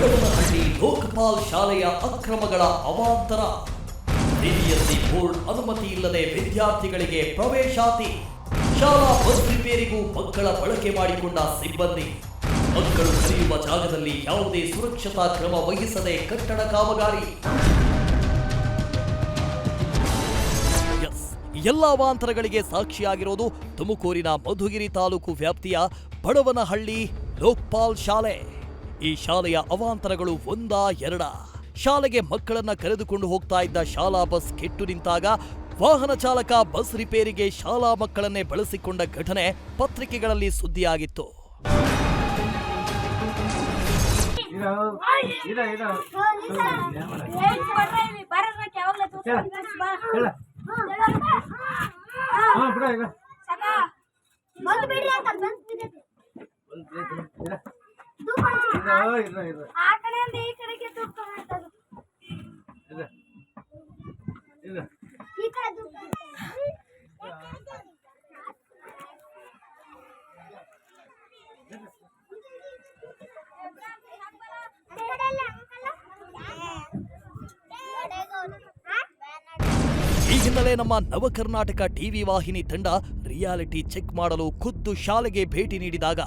ಬಡವನಹಳ್ಳಿ ಲೋಕಪಾಲ್ ಶಾಲೆಯ ಅಕ್ರಮಗಳ ಅವಾಂತರ. CBSE board ಅನುಮತಿ ಇಲ್ಲದೆ ವಿದ್ಯಾರ್ಥಿಗಳಿಗೆ ಪ್ರವೇಶಾತಿ. ಶಾಲಾ ಬಸ್ ರಿಪೇರಿಗೂ ಮಕ್ಕಳ ಬಳಕೆ ಮಾಡಿಕೊಂಡ ಸಿಬ್ಬಂದಿ. ಮಕ್ಕಳು ಕಲಿಯುವ ಜಾಗದಲ್ಲಿ ಯಾವುದೇ ಸುರಕ್ಷತಾ ಕ್ರಮ ವಹಿಸದೆ ಕಟ್ಟಡ ಕಾಮಗಾರಿ. ಎಲ್ಲ ಅವಾಂತರಗಳಿಗೆ ಸಾಕ್ಷಿಯಾಗಿರೋದು ತುಮಕೂರಿನ ಮಧುಗಿರಿ ತಾಲೂಕು ವ್ಯಾಪ್ತಿಯ ಬಡವನಹಳ್ಳಿ ಲೋಕ್ಪಾಲ್ ಶಾಲೆ. ಈ ಶಾಲೆಯ ಅವಾಂತರಗಳು ಒಂದಾ ಎರಡ. ಶಾಲೆಗೆ ಮಕ್ಕಳನ್ನ ಕರೆದುಕೊಂಡು ಹೋಗ್ತಾ ಇದ್ದ ಶಾಲಾ ಬಸ್ ಕೆಟ್ಟು ನಿಂತಾಗ ವಾಹನ ಚಾಲಕ ಬಸ್ ರಿಪೇರಿಗೆ ಶಾಲಾ ಮಕ್ಕಳನ್ನೇ ಬಳಸಿಕೊಂಡ ಘಟನೆ ಪತ್ರಿಕೆಗಳಲ್ಲಿ ಸುದ್ದಿಯಾಗಿತ್ತು. ಈ ಹಿನ್ನೆಲೆ ನಮ್ಮ ನವಕರ್ನಾಟಕ ಟಿವಿ ವಾಹಿನಿ ತಂಡ ರಿಯಾಲಿಟಿ ಚೆಕ್ ಮಾಡಲು ಖುದ್ದು ಶಾಲೆಗೆ ಭೇಟಿ ನೀಡಿದಾಗ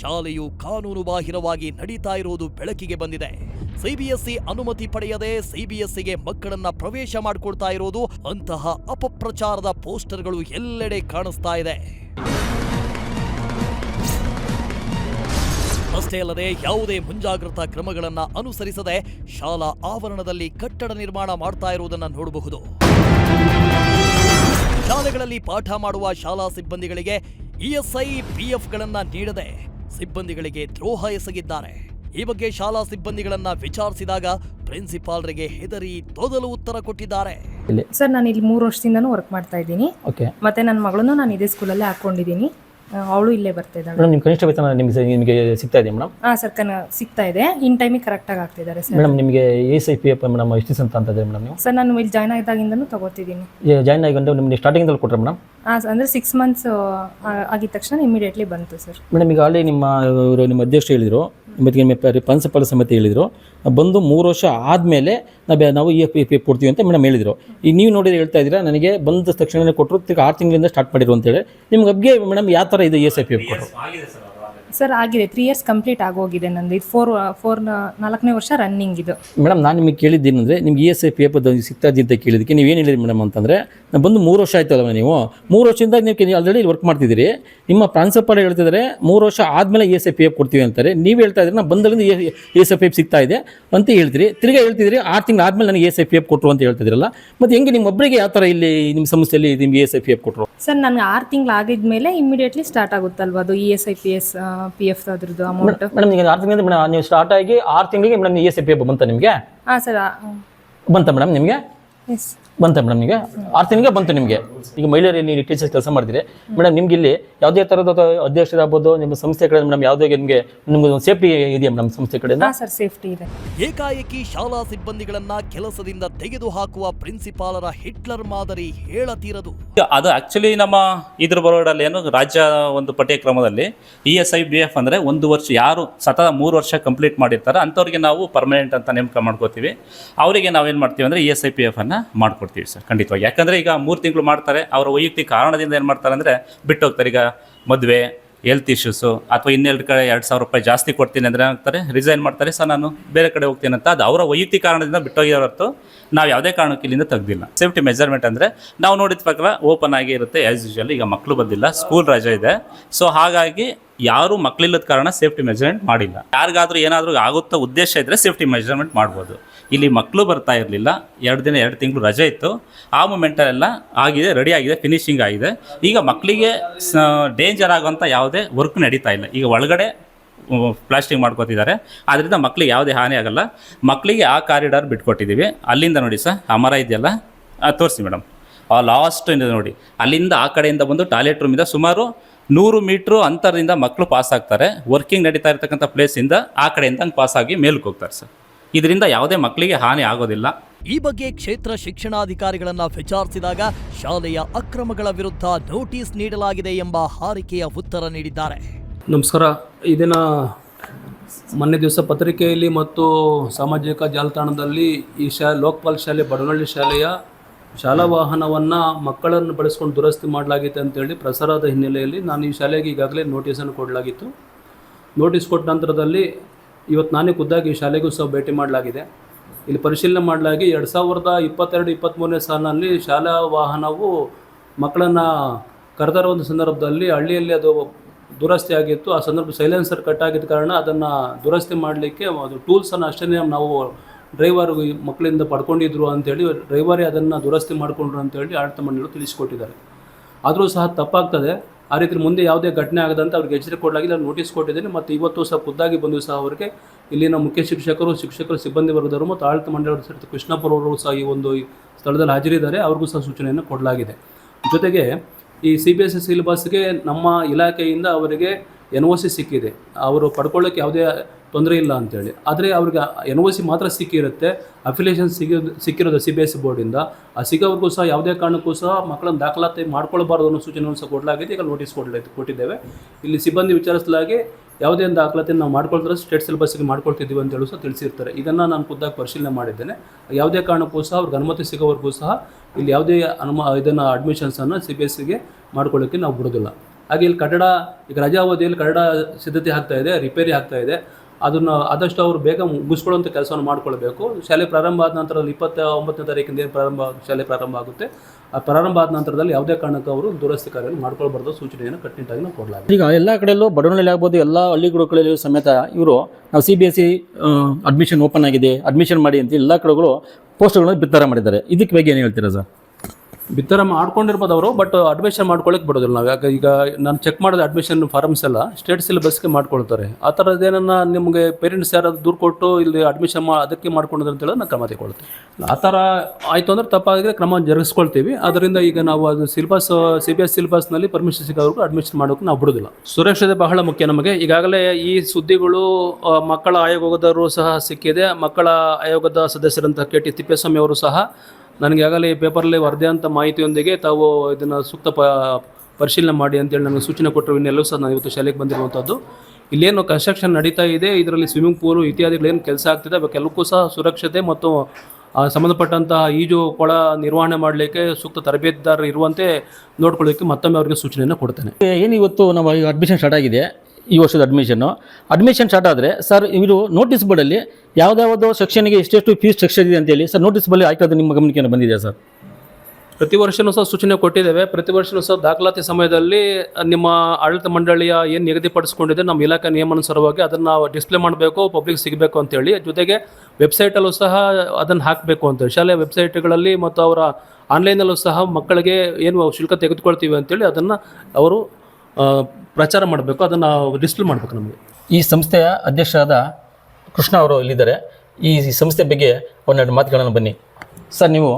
ಶಾಲೆಯು ಕಾನೂನು ಬಾಹಿರವಾಗಿ ನಡೀತಾ ಇರುವುದು ಬೆಳಕಿಗೆ ಬಂದಿದೆ. ಸಿಬಿಎಸ್ಇ ಅನುಮತಿ ಪಡೆಯದೆ ಸಿಬಿಎಸ್ಇಗೆ ಮಕ್ಕಳನ್ನ ಪ್ರವೇಶ ಮಾಡಿಕೊಡ್ತಾ ಇರೋದು ಅಂತಹ ಅಪಪ್ರಚಾರದ ಪೋಸ್ಟರ್ಗಳು ಎಲ್ಲೆಡೆ ಕಾಣಿಸ್ತಾ ಇದೆ. ಅಷ್ಟೇ ಅಲ್ಲದೆ ಯಾವುದೇ ಮುಂಜಾಗ್ರತಾ ಕ್ರಮಗಳನ್ನ ಅನುಸರಿಸದೆ ಶಾಲಾ ಆವರಣದಲ್ಲಿ ಕಟ್ಟಡ ನಿರ್ಮಾಣ ಮಾಡ್ತಾ ಇರುವುದನ್ನು ನೋಡಬಹುದು. ಶಾಲೆಗಳಲ್ಲಿ ಪಾಠ ಮಾಡುವ ಶಾಲಾ ಸಿಬ್ಬಂದಿಗಳಿಗೆ ಇಎಸ್ಐ ಪಿಎಫ್ಗಳನ್ನ ನೀಡದೆ ಸಿಬ್ಬಂದಿಗಳಿಗೆ ದ್ರೋಹ ಎಸಗಿದ್ದಾರೆ. ಈ ಬಗ್ಗೆ ಶಾಲಾ ಸಿಬ್ಬಂದಿಗಳನ್ನ ವಿಚಾರಿಸಿದಾಗ ಪ್ರಿನ್ಸಿಪಾಲ್ರಿಗೆ ಹೆದರಿ ತೊದಲು ಉತ್ತರ ಕೊಟ್ಟಿದ್ದಾರೆ. ಸರ್ ನಾನು ಇಲ್ಲಿ ಮೂರು ವರ್ಷದಿಂದನೂ ವರ್ಕ್ ಮಾಡ್ತಾ ಇದ್ದೀನಿ. ಓಕೆ ಮತ್ತೆ ನನ್ನ ಮಗಳನ್ನು ನಾನು ಇದೇ ಸ್ಕೂಲಲ್ಲೇ ಹಾಕೊಂಡಿದ್ದೀನಿ. ಅವಳು ಇಲ್ಲೇ ಬರ್ತಾ ಇದ್ದಾಳೆ. ಮೇಡಮ್ ನಿಮ್ಮ ಕನಿಷ್ಠ ವೇತನ ನಿಮಗೆ ನಿಮಗೆ ಸಿಗ್ತಾ ಇದೆ ಮೇಡಮ್? ಹಾಂ ಸರ್ ಕನ ಸಿಗ್ತಾ ಇದೆ. ಇನ್ ಟೈಮಿಗೆ ಕರೆಕ್ಟಾಗಿ ಆಗ್ತಿದ್ದಾರೆ ಸರ್. ಮೇಡಮ್ ನಿಮಗೆ S I P F madam ಎಷ್ಟು ದಿವಸ ಅಂತ ಅಂತಂದ್ರೆ ಮೇಡಮ್ ನೀವು? ಸರ್ ನಾನು ಇಲ್ಲಿ ಜಾಯ್ನ್ ಆಗಿದ್ದಾಗಿಂದನೂ ತಗೋತಿದ್ದೀನಿ. ಜಾಯ್ನ್ ಆಗಿಕೊಂಡು ನಿಮಗೆ ಸ್ಟಾರ್ಟಿಂಗಲ್ಲಿ ಕೊಟ್ಟರೆ ಮೇಡಮ್? ಹಾಂ ಅಂದರೆ ಸಿಕ್ಸ್ ಮಂತ್ಸ್ ಆಗಿದ ತಕ್ಷಣ ಇಮಿಡಿಯೇಟ್ಲಿ ಬಂತು ಸರ್. ಮೇಡಮ್ ಈಗ ಆಲ್ರೆಡಿ ನಿಮ್ಮ ಇವರು ನಿಮ್ಮ ಅಧ್ಯಕ್ಷರು ಹೇಳಿದರು ಮತ್ತು ಪ್ರಿನ್ಸಿಪಲ್ ಸಮಿತಿ ಹೇಳಿದರು. ಬಂದು ಮೂರು ವರ್ಷ ಆದಮೇಲೆ ನಾವು ನಾವು ಇ ಎಫ್ ಪಿ ಕೊಡ್ತೀವಿ ಅಂತ ಮೇಡಮ್ ಹೇಳಿದರು. ಈಗ ನೀವು ನೋಡಿ ಹೇಳ್ತಾ ಇದ್ದೀರಾ, ನನಗೆ ಬಂದ ತಕ್ಷಣವೇ ಕೊಟ್ಟರು, ತಿರ್ಗಿ ಆರು ತಿಂಗಳಿಂದ ಸ್ಟಾರ್ಟ್ ಮಾಡಿರು ಅಂತೇಳಿ ನಿಮ್ಗೆ ಅಬ್ಗೆ ಮೇಡಮ್ ಯಾವ ಥರ ಇದು E S I P F ಕೊಟ್ಟರು ಸರ್, ಆಗಿದೆ. ತ್ರೀ ಇಯರ್ಸ್ ಕಂಪ್ಲೀಟ್ ಆಗೋಗಿದೆ ನಂದು. ಇದು ಫೋರ್ ಫೋರ್ ನಾಲ್ಕನೇ ವರ್ಷ ರನ್ನಿಂಗ್ ಇದು. ಮೇಡಮ್ ನಾನು ನಿಮಗೆ ಕೇಳಿದ್ದೇನೆಂದರೆ, ನಿಮ್ಗೆ ಇ ಎಸ್ ಐ ಪೇಪರ್ ಸಿಗ್ತಾ ಅಂತ ಕೇಳಿದ್ದಕ್ಕೆ ನೀವು ಏನು ಹೇಳಿದ್ರಿ ಮೇಡಮ್ ಅಂತಂದರೆ, ನಾನು ಬಂದು ಮೂರು ವರ್ಷ ಆಯ್ತಲ್ಲ ನೀವು. ಮೂರು ವರ್ಷದಿಂದ ನೀವು ಆಲ್ರೆಡಿ ವರ್ಕ್ ಮಾಡ್ತಿದ್ದೀರಿ. ನಿಮ್ಮ ಪ್ರಾನ್ಸಪಾಲ್ ಹೇಳ್ತಿದ್ದಾರೆ, ಮೂರು ವರ್ಷ ಆದಮೇಲೆ E S I P F ಕೊಡ್ತೀವಿ ಅಂತಾರೆ. ನೀವು ಹೇಳ್ತಾ ಇದ್ರೆ ನಾನು ಬಂದಲ್ಲಿಂದ E S I P F ಸಿಗ್ತಾ ಇದೆ ಅಂತ ಹೇಳ್ತೀರಿ. ತಿರ್ಗಾ ಹೇಳ್ತಿದ್ರಿ ಆರು ತಿಂಗಳು ಆದಮೇಲೆ ನನಗೆ ಎಸ್ ಐ ಪಿ ಎಫ್ ಕೊಟ್ಟರು ಅಂತ ಹೇಳ್ತಿದ್ರಲ್ಲ ಮತ್ತು ಹೆಂಗೆ ನಿಮ್ಮ ಒಬ್ಬರಿಗೆ ಯಾವ ಥರ ಇಲ್ಲಿ, ನಿಮ್ಮ ಸಂಸ್ಥೆಯಲ್ಲಿ ನಿಮ್ಗೆ ಎಸ್ ಐ ಪಿ ಎಫ್ ಕೊಟ್ಟರು ಸರ್ ನನಗೆ ಆರು ತಿಂಗಳು ಆಗಿದ್ಮೇಲೆ ಇಮಿಡಿಯೇಟ್ಲಿ ಸ್ಟಾರ್ಟ್ ಆಗುತ್ತಲ್ವ ಅದು E S I P S P F ಅದ್ರದ್ದು ಅಮೌಂಟ್ ಮೇಡಮ್ ಈಗ ಆರು ತಿಂಗಳಿಂದ ಮೇಡಮ್ ನೀವು ಸ್ಟಾರ್ಟ್ ಆಗಿ ಆರು ತಿಂಗಳಿಗೆ madam E S I P F ಬಂತ ನಿಮಗೆ? ಹಾಂ ಸರ್ ಬಂತ ಮೇಡಮ್ ನಿಮಗೆ? ಎಸ್ ಬಂತ ಮೇಡಮ್ ನಿಮಗೆ ಆರು ತಿಂಗಳಿಗೆ ಬಂತು ನಿಮಗೆ. ಈಗ ಮಹಿಳೆಯರು ನೀವು ಟೀಚರ್ಸ್ ಕೆಲಸ ಮಾಡ್ತೀರಿ ಮೇಡಮ್ ನಿಮ್ಗೆ ಇಲ್ಲಿ ಯಾವುದೇ ಥರದ ಅಧ್ಯಕ್ಷರಾಗ್ಬೋದು ನಿಮ್ಮ ಸಂಸ್ಥೆ ಕಡೆ ಮೇಡಮ್ ಯಾವುದೇ ನಿಮಗೆ ನಿಮ್ಗೆ ಒಂದು ಸೇಫ್ಟಿ ಇದೆಯಾ ಮೇಡಮ್ ಸಂಸ್ಥೆ ಕಡೆ ಸರ್ ಸೇಫ್ಟಿ ಇದೆ. ಏಕಾಏಕಿ ಶಾಲಾ ಸಿಬ್ಬಂದಿಗಳನ್ನ ಕೆಲಸದಿಂದ ತೆಗೆದು ಹಾಕುವ ಪ್ರಿನ್ಸಿಪಾಲರ ಹಿಟ್ಲರ್ ಮಾದರಿ ಹೇಳತೀರದು. ಅದು ಆಕ್ಚುಲಿ ನಮ್ಮ ಇದ್ರ ಬರೋಡಲ್ಲಿ ಏನು ರಾಜ್ಯ ಒಂದು ಪಠ್ಯಕ್ರಮದಲ್ಲಿ E S I B F ಅಂದರೆ ಒಂದು ವರ್ಷ ಯಾರು ಸತತ ಮೂರು ವರ್ಷ ಕಂಪ್ಲೀಟ್ ಮಾಡಿರ್ತಾರೆ ಅಂಥವ್ರಿಗೆ ನಾವು ಪರ್ಮನೆಂಟ್ ಅಂತ ನೇಮಕ ಮಾಡ್ಕೋತೀವಿ. ಅವರಿಗೆ ನಾವೇನು ಮಾಡ್ತೀವಿ ಅಂದರೆ E S I P F ಅನ್ನು ಮಾಡ್ಕೊಡ್ತೀವಿ ಸರ್. ಖಂಡಿತವಾಗಿ. ಯಾಕಂದರೆ ಈಗ ಮೂರು ತಿಂಗಳು ಮಾಡ್ತಾರೆ, ಅವರ ವೈಯಕ್ತಿಕ ಕಾರಣದಿಂದ ಏನು ಮಾಡ್ತಾರೆ ಅಂದರೆ ಬಿಟ್ಟು ಹೋಗ್ತಾರೆ. ಈಗ ಮದುವೆ ಹೆಲ್ತ್ ಇಶ್ಯೂಸು ಅಥವಾ ಇನ್ನೆರಡು ಕಡೆ ಎರಡು ಸಾವಿರ ರೂಪಾಯಿ ಜಾಸ್ತಿ ಕೊಡ್ತೀನಿ ಅಂದರೆ ಏನಾಗ್ತಾರೆ ರಿಸೈನ್ ಮಾಡ್ತಾರೆ. ಸರ್, ನಾನು ಬೇರೆ ಕಡೆ ಹೋಗ್ತೀನಿ ಅಂತ ಅದು ಅವರ ವೈಯಕ್ತಿಕ ಕಾರಣದಿಂದ ಬಿಟ್ಟೋಗಿರೋ ಹೊರತು ನಾವು ಯಾವುದೇ ಕಾರಣಕ್ಕೆ ಇಲ್ಲಿಂದ ತೆಗ್ದಿಲ್ಲ. ಸೇಫ್ಟಿ ಮೆಜರ್ಮೆಂಟ್ ಅಂದರೆ ನಾವು ನೋಡಿದ ಪ್ರಕಾರ ಓಪನ್ ಆಗಿ ಇರುತ್ತೆ ಆ್ಯಸ್ ಯೂಶುವಲ್ ಈಗ ಮಕ್ಕಳು ಬಂದಿಲ್ಲ ಸ್ಕೂಲ್ ರಜೆ ಇದೆ. ಸೊ ಹಾಗಾಗಿ ಯಾರು ಮಕ್ಕಳಿಲ್ಲದ ಕಾರಣ ಸೇಫ್ಟಿ ಮೆಜರ್ಮೆಂಟ್ ಮಾಡಿಲ್ಲ. ಯಾರಿಗಾದ್ರೂ ಏನಾದರೂ ಆಗುತ್ತೋ ಉದ್ದೇಶ ಇದ್ದರೆ ಸೇಫ್ಟಿ ಮೆಜರ್ಮೆಂಟ್ ಮಾಡ್ಬೋದು. ಇಲ್ಲಿ ಮಕ್ಕಳು ಬರ್ತಾ ಇರಲಿಲ್ಲ. ಎರಡು ದಿನ, ಎರಡು ತಿಂಗಳು ರಜೆ ಇತ್ತು. ಆ ಮೂಮೆಂಟಲ್ಲೆಲ್ಲ ಆಗಿದೆ ರೆಡಿ ಆಗಿದೆ ಫಿನಿಶಿಂಗ್ ಆಗಿದೆ. ಈಗ ಮಕ್ಕಳಿಗೆ ಡೇಂಜರ್ ಆಗುವಂಥ ಯಾವುದೇ ವರ್ಕ್ ನಡೀತಾ ಇಲ್ಲ. ಈಗ ಒಳಗಡೆ ಪ್ಲಾಸ್ಟಿಂಗ್ ಮಾಡ್ಕೋತಿದ್ದಾರೆ. ಆದ್ದರಿಂದ ಮಕ್ಕಳಿಗೆ ಯಾವುದೇ ಹಾನಿ ಆಗಲ್ಲ. ಮಕ್ಕಳಿಗೆ ಆ ಕಾರಿಡಾರ್ ಬಿಟ್ಕೊಟ್ಟಿದ್ದೀವಿ. ಅಲ್ಲಿಂದ ನೋಡಿ ಸರ್ ಅಮರ ಇದೆಯಲ್ಲ? ತೋರಿಸಿ ಮೇಡಮ್. ಆ ಲಾಸ್ಟ್ ನೋಡಿ. ಅಲ್ಲಿಂದ ಆ ಕಡೆಯಿಂದ ಬಂದು ಟಾಯ್ಲೆಟ್ ರೂಮಿಂದ ಸುಮಾರು ನೂರು ಮೀಟ್ರು ಅಂತರದಿಂದ ಮಕ್ಕಳು ಪಾಸ್ ಆಗ್ತಾರೆ. ವರ್ಕಿಂಗ್ ನಡೀತಾ ಇರ್ತಕ್ಕಂಥ ಪ್ಲೇಸಿಂದ ಆ ಕಡೆಯಿಂದ ಪಾಸ್ ಆಗಿ ಮೇಲಕ್ಕೆ ಹೋಗ್ತಾರೆ ಸರ್. ಇದರಿಂದ ಯಾವುದೇ ಮಕ್ಕಳಿಗೆ ಹಾನಿ ಆಗೋದಿಲ್ಲ. ಈ ಬಗ್ಗೆ ಕ್ಷೇತ್ರ ಶಿಕ್ಷಣಾಧಿಕಾರಿಗಳನ್ನ ವಿಚಾರಿಸಿದಾಗ ಶಾಲೆಯ ಅಕ್ರಮಗಳ ವಿರುದ್ಧ ನೋಟಿಸ್ ನೀಡಲಾಗಿದೆ ಎಂಬ ಹಾರಿಕೆಯ ಉತ್ತರ ನೀಡಿದ್ದಾರೆ. ನಮಸ್ಕಾರ. ಇದನ್ನ ಮೊನ್ನೆ ದಿವಸ ಪತ್ರಿಕೆಯಲ್ಲಿ ಮತ್ತು ಸಾಮಾಜಿಕ ಜಾಲತಾಣದಲ್ಲಿ ಈ ಶಾ ಲೋಕ್ಪಾಲ್ ಶಾಲೆ ಬಡವನಹಳ್ಳಿ ಶಾಲೆಯ ಶಾಲಾ ವಾಹನವನ್ನು ಮಕ್ಕಳನ್ನು ಬಳಸ್ಕೊಂಡು ದುರಸ್ತಿ ಮಾಡಲಾಗಿತ್ತು ಅಂತೇಳಿ ಪ್ರಸಾರದ ಹಿನ್ನೆಲೆಯಲ್ಲಿ ನಾನು ಈ ಶಾಲೆಗೆ ಈಗಾಗಲೇ ನೋಟಿಸನ್ನು ಕೊಡಲಾಗಿತ್ತು. ನೋಟಿಸ್ ಕೊಟ್ಟ ನಂತರದಲ್ಲಿ ಇವತ್ತು ನಾನೇ ಖುದ್ದಾಗಿ ಶಾಲೆಗೂ ಸಹ ಭೇಟಿ ಮಾಡಲಾಗಿದೆ. ಇಲ್ಲಿ ಪರಿಶೀಲನೆ ಮಾಡಲಾಗಿ ಎರಡು ಸಾವಿರದ ಇಪ್ಪತ್ತೆರಡು ಇಪ್ಪತ್ತ್ಮೂರನೇ ಸಾಲಿನಲ್ಲಿ ಶಾಲಾ ವಾಹನವು ಮಕ್ಕಳನ್ನು ಕರೆದರ ಒಂದು ಸಂದರ್ಭದಲ್ಲಿ ಹಳ್ಳಿಯಲ್ಲಿ ಅದು ದುರಸ್ತಿ ಆಗಿತ್ತು. ಆ ಸಂದರ್ಭ ಸೈಲೆನ್ಸರ್ ಕಟ್ ಆಗಿದ್ದ ಕಾರಣ ಅದನ್ನು ದುರಸ್ತಿ ಮಾಡಲಿಕ್ಕೆ ಅದು ಟೂಲ್ಸನ್ನು ಅಷ್ಟೇ ನಾವು ಡ್ರೈವರ್ ಮಕ್ಕಳಿಂದ ಪಡ್ಕೊಂಡಿದ್ರು ಅಂತೇಳಿ ಡ್ರೈವರೇ ಅದನ್ನು ದುರಸ್ತಿ ಮಾಡಿಕೊಂಡ್ರು ಅಂತೇಳಿ ಆಡಳಿತ ಮಂಡಳಿಗಳು ತಿಳಿಸಿಕೊಟ್ಟಿದ್ದಾರೆ. ಆದರೂ ಸಹ ತಪ್ಪಾಗ್ತದೆ. ಆ ರೀತಿ ಮುಂದೆ ಯಾವುದೇ ಘಟನೆ ಆಗದಂತೆ ಅವ್ರಿಗೆ ಎಚ್ಚರಿಕೆ ಕೊಡಲಾಗಿದೆ. ನಾನು ನೋಟಿಸ್ ಕೊಟ್ಟಿದ್ದೀನಿ. ಮತ್ತು ಇವತ್ತು ಸಹ ಖುದ್ದಾಗಿ ಬಂದು ಸಹ ಅವರಿಗೆ ಇಲ್ಲಿನ ಮುಖ್ಯ ಶಿಕ್ಷಕರು ಶಿಕ್ಷಕರು ಸಿಬ್ಬಂದಿ ವರ್ಗದವರು ಮತ್ತು ಆಡಳಿತ ಮಂಡಳಿಯವರು ಸೇರಿದ ಕೃಷ್ಣಪುರವರು ಸಹ ಈ ಒಂದು ಸ್ಥಳದಲ್ಲಿ ಹಾಜರಿದ್ದಾರೆ. ಅವ್ರಿಗೂ ಸಹ ಸೂಚನೆಯನ್ನು ಕೊಡಲಾಗಿದೆ. ಜೊತೆಗೆ ಈ ಸಿ ಬಿ ಎಸ್ ಸಿ ಸಿಲೆಬಸ್ಗೆ ನಮ್ಮ ಇಲಾಖೆಯಿಂದ ಅವರಿಗೆ ಎನ್ ಒ ಸಿ ಸಿಕ್ಕಿದೆ. ಅವರು ಪಡ್ಕೊಳ್ಳೋಕ್ಕೆ ಯಾವುದೇ ತೊಂದರೆ ಇಲ್ಲ ಅಂತೇಳಿ. ಆದರೆ ಅವ್ರಿಗೆ ಎನ್ ಒ ಸಿ ಮಾತ್ರ ಸಿಕ್ಕಿರುತ್ತೆ. ಅಫಿಲಿಯೇಷನ್ ಸಿಗೋದು, ಸಿಕ್ಕಿರೋದು ಸಿ ಬಿ ಎಸ್ ಸಿ ಬೋರ್ಡಿಂದ. ಆ ಸಿಗೋವ್ರಿಗೂ ಸಹ ಯಾವುದೇ ಕಾರಣಕ್ಕೂ ಸಹ ಮಕ್ಕಳನ್ನು ದಾಖಲಾತಿ ಮಾಡ್ಕೊಳ್ಬಾರ್ದು ಅನ್ನೋ ಸೂಚನೆಯನ್ನು ಸಹ ಕೊಡಲಾಗಿದೆ. ಈಗ ನೋಟಿಸ್ ಕೊಡಲಾಯಿತು ಕೊಟ್ಟಿದ್ದೇವೆ. ಇಲ್ಲಿ ಸಿಬ್ಬಂದಿ ವಿಚಾರಿಸಲಾಗಿ ಯಾವುದೇ ಒಂದು ದಾಖಲಾತಿಯನ್ನು ನಾವು ಮಾಡ್ಕೊಳ್ತಾರೆ ಸ್ಟೇಟ್ ಸಿಲೆಬಸ್ಗೆ ಮಾಡ್ಕೊಳ್ತಿದ್ದೀವಿ ಅಂತ ಹೇಳಿ ಸಹ ತಿಳಿಸಿರ್ತಾರೆ. ಇದನ್ನು ನಾನು ಖುದ್ದಾಗಿ ಪರಿಶೀಲನೆ ಮಾಡಿದ್ದೇನೆ. ಯಾವುದೇ ಕಾರಣಕ್ಕೂ ಸಹ ಅವ್ರಿಗೆ ಅನುಮತಿ ಸಿಗೋವರೆಗೂ ಸಹ ಇಲ್ಲಿ ಯಾವುದೇ ಅನುಮ, ಇದನ್ನು ಅಡ್ಮಿಷನ್ಸನ್ನು ಸಿ ಬಿ ಎಸ್ ಸಿಗೆ ಮಾಡ್ಕೊಳ್ಳೋಕ್ಕೆ ನಾವು ಬಿಡೋದಿಲ್ಲ ಹಾಗೆ ಇಲ್ಲಿ ಕಟ್ಟಡ ಈಗ ರಜಾವಧಿಯಲ್ಲಿ ಕಟ್ಟಡ ಸಿದ್ಧತೆ ಆಗ್ತಾಯಿದೆ ರಿಪೇರಿ ಆಗ್ತಾಯಿದೆ ಅದನ್ನು ಆದಷ್ಟು ಅವರು ಬೇಗ ಮುಗಿಸ್ಕೊಳ್ಳುವಂಥ ಕೆಲಸವನ್ನು ಮಾಡಿಕೊಳ್ಬೇಕು. ಶಾಲೆ ಪ್ರಾರಂಭ ಆದ ನಂತರದಲ್ಲಿ ಇಪ್ಪತ್ತ ಒಂಬತ್ತನೇ ತಾರೀಕಿಂದ ಏನು ಪ್ರಾರಂಭ, ಶಾಲೆ ಪ್ರಾರಂಭ ಆಗುತ್ತೆ. ಆ ಪ್ರಾರಂಭ ಆದ ನಂತರದಲ್ಲಿ ಯಾವುದೇ ಕಾರಣಕ್ಕೂ ಅವರು ದುರಸ್ತಿ ಕಾರ್ಯವನ್ನು ಮಾಡ್ಕೊಳ್ಬಾರ್ದು, ಸೂಚನೆಯನ್ನು ಕಟ್ಟುನಿಟ್ಟಾಗಿ ನಾವು ಕೊಡಲಾಗಿದೆ ಈಗ ಎಲ್ಲ ಕಡೆಯಲ್ಲೂ ಬಡವಣಲ್ಲಿ ಆಗ್ಬೋದು, ಎಲ್ಲ ಹಳ್ಳಿಗುಡುಗಳಲ್ಲಿ ಸಮೇತ ಇವರು ನಾವು C B S C admission open ಆಗಿದೆ ಅಡ್ಮಿಷನ್ ಮಾಡಿ ಅಂತ ಎಲ್ಲ ಕಡೆಗಳು ಪೋಸ್ಟ್ಗಳನ್ನು ಬಿತ್ತಾರ ಮಾಡಿದ್ದಾರೆ. ಇದಕ್ಕೆ ಬಗ್ಗೆ ಏನು ಹೇಳ್ತೀರಾ ಸರ್? ಬಿತ್ತರ ಮಾಡ್ಕೊಂಡಿರ್ಬೋದು ಅವರು ಬಟ್ ಅಡ್ಮಿಷನ್ ಮಾಡ್ಕೊಳ್ಳೋಕೆ ಬಿಡೋದಿಲ್ಲ ನಾವು. ಯಾಕೆ ಈಗ ನಾನು ಚೆಕ್ ಮಾಡಿದ ಅಡ್ಮಿಷನ್ ಫಾರ್ಮ್ಸ್ ಎಲ್ಲ ಸ್ಟೇಟ್ ಸಿಲೆಬಸ್ಗೆ ಮಾಡ್ಕೊಳ್ತಾರೆ. ಆ ಥರದ್ದೇನನ್ನ ನಿಮಗೆ ಪೇರೆಂಟ್ಸ್ ಯಾರಾದ್ರು ದೂರು ಕೊಟ್ಟು ಇಲ್ಲಿ ಅಡ್ಮಿಷನ್ ಮಾ ಅದಕ್ಕೆ ಮಾಡ್ಕೊಂಡಿದ್ರು ಅಂತ ಹೇಳಿ ನಾನು ಕ್ರಮ ತಗೊಳ್ತೀನಿ ಆ ಥರ ಆಯಿತು ಅಂದರೆ ತಪ್ಪಾಗಿದ್ರೆ ಕ್ರಮ ಜರುಗಿಸ್ಕೊಳ್ತೀವಿ. ಅದರಿಂದ ಈಗ ನಾವು ಅದು ಸಿಲೆಬಸ್ ಸಿ ಬಿ ಎಸ್ ಸಿಲೆಬಸ್ನಲ್ಲಿ ಪರ್ಮಿಷನ್ ಸಿಗೋವರೆಗೂ ಅಡ್ಮಿಷನ್ ಮಾಡೋಕ್ಕೆ ನಾವು ಬಿಡೋದಿಲ್ಲ. ಸುರಕ್ಷತೆ ಬಹಳ ಮುಖ್ಯ ನಮಗೆ. ಈಗಾಗಲೇ ಈ ಸುದ್ದಿಗಳು ಮಕ್ಕಳ ಆಯೋಗದವರು ಸಹ ಸಿಕ್ಕಿದೆ. ಮಕ್ಕಳ ಆಯೋಗದ ಸದಸ್ಯರಂತಹ ಕೆ ಟಿ ತಿಪ್ಪೇಸ್ವಾಮಿ ಅವರು ಸಹ ನನಗೆ ಆಗಲೇ ಈ ಪೇಪರಲ್ಲಿ ವರದಿ ಅಂತ ಮಾಹಿತಿಯೊಂದಿಗೆ ತಾವು ಇದನ್ನು ಸೂಕ್ತ ಪ ಪರಿಶೀಲನೆ ಮಾಡಿ ಅಂತೇಳಿ ನನಗೆ ಸೂಚನೆ ಕೊಟ್ಟರು. ಇನ್ನೆಲ್ಲೂ ಸಹ ನಾನು ಇವತ್ತು ಶಾಲೆಗೆ ಬಂದಿರುವಂಥದ್ದು ಇಲ್ಲೇನು ಕನ್ಸ್ಟ್ರಕ್ಷನ್ ನಡೀತಾ ಇದೆ. ಇದರಲ್ಲಿ ಸ್ವಿಮ್ಮಿಂಗ್ ಪೂಲು ಇತ್ಯಾದಿಗಳೇನು ಕೆಲಸ ಆಗ್ತಿದೆ. ಅವಕ್ಕೆಲ್ಲಕ್ಕೂ ಸಹ ಸುರಕ್ಷತೆ ಮತ್ತು ಸಂಬಂಧಪಟ್ಟಂತಹ ಈಜು ಕೊಳ ನಿರ್ವಹಣೆ ಮಾಡಲಿಕ್ಕೆ ಸೂಕ್ತ ತರಬೇತಿದಾರರು ಇರುವಂತೆ ನೋಡ್ಕೊಳ್ಳೋಕ್ಕೆ ಮತ್ತೊಮ್ಮೆ ಅವರಿಗೆ ಸೂಚನೆಯನ್ನು ಕೊಡ್ತೇನೆ. ಏನು ಇವತ್ತು ನಾವು ಅಡ್ಮಿಷನ್ ಸ್ಟಾರ್ಟ್ ಆಗಿದೆ. ಈ ವರ್ಷದ ಅಡ್ಮಿಷನ್ನು ಅಡ್ಮಿಷನ್ ಸ್ಟಾರ್ಟ್ ಆದರೆ ಸರ್ ಇವರು ನೋಟಿಸ್ ಬೋರ್ಡಲ್ಲಿ ಯಾವುದ್ಯಾವುದೋ ಸೆಕ್ಷನ್ಗೆ ಎಷ್ಟೆಷ್ಟು ಫೀಸ್ ಸ್ಟ್ರಕ್ಚರ್ ಇದೆ ಅಂತೇಳಿ ಸರ್ ನೋಟಿಸ್ ಬೋರ್ಡಲ್ಲಿ ಆಯ್ತು ನಿಮ್ಮ ಗಮನಕ್ಕೆ ಬಂದಿದೆ ಸರ್ ಪ್ರತಿ ವರ್ಷವೂ ಸಹ ಸೂಚನೆ ಕೊಟ್ಟಿದ್ದೇವೆ. ಪ್ರತಿ ವರ್ಷವೂ ಸಹ ದಾಖಲಾತಿ ಸಮಯದಲ್ಲಿ ನಿಮ್ಮ ಆಡಳಿತ ಮಂಡಳಿಯ ಏನು ನಿಗದಿಪಡಿಸ್ಕೊಂಡಿದೆ, ನಮ್ಮ ಇಲಾಖೆ ನಿಯಮಾನುಸಾರವಾಗಿ ಅದನ್ನು ಡಿಸ್ಪ್ಲೇ ಮಾಡಬೇಕು ಪಬ್ಲಿಕ್ ಸಿಗಬೇಕು ಅಂತೇಳಿ ಜೊತೆಗೆ ವೆಬ್ಸೈಟಲ್ಲೂ ಸಹ ಅದನ್ನು ಹಾಕಬೇಕು ಅಂತ ಶಾಲೆಯ ವೆಬ್ಸೈಟ್ಗಳಲ್ಲಿ ಮತ್ತು ಅವರ ಆನ್ಲೈನಲ್ಲೂ ಸಹ ಮಕ್ಕಳಿಗೆ ಏನು ಶುಲ್ಕ ತೆಗೆದುಕೊಳ್ತೀವಿ ಅಂತೇಳಿ ಅದನ್ನು ಅವರು ಪ್ರಚಾರ ಮಾಡಬೇಕು ಅದನ್ನು ಡಿಸ್ಪ್ಲೇ ಮಾಡಬೇಕು ನಮಗೆ. ಈ ಸಂಸ್ಥೆಯ ಅಧ್ಯಕ್ಷರಾದ ಕೃಷ್ಣ ಅವರು ಇಲ್ಲಿದ್ದಾರೆ. ಈ ಈ ಸಂಸ್ಥೆ ಬಗ್ಗೆ ಒಂದೆರಡು ಮಾತುಗಳನ್ನು ಬನ್ನಿ. ಸರ್ ನೀವು